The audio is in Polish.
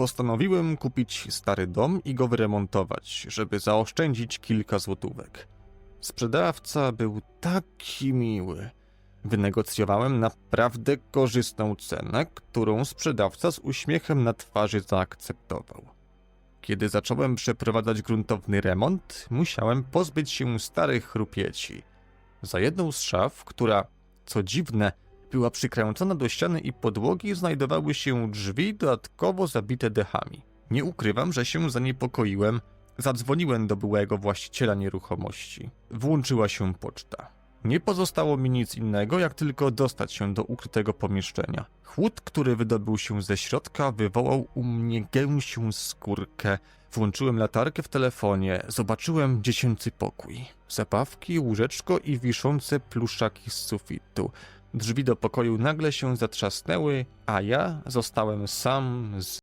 Postanowiłem kupić stary dom i go wyremontować, żeby zaoszczędzić kilka złotówek. Sprzedawca był taki miły. Wynegocjowałem naprawdę korzystną cenę, którą sprzedawca z uśmiechem na twarzy zaakceptował. Kiedy zacząłem przeprowadzać gruntowny remont, musiałem pozbyć się starych chrupieci. Za jedną z szaf, która, co dziwne, była przykręcona do ściany i podłogi, znajdowały się drzwi dodatkowo zabite dechami. Nie ukrywam, że się zaniepokoiłem. Zadzwoniłem do byłego właściciela nieruchomości. Włączyła się poczta. Nie pozostało mi nic innego, jak tylko dostać się do ukrytego pomieszczenia. Chłód, który wydobył się ze środka, wywołał u mnie gęsią skórkę. Włączyłem latarkę w telefonie, zobaczyłem dziecięcy pokój. Zabawki, łóżeczko i wiszące pluszaki z sufitu. Drzwi do pokoju nagle się zatrzasnęły, a ja zostałem sam z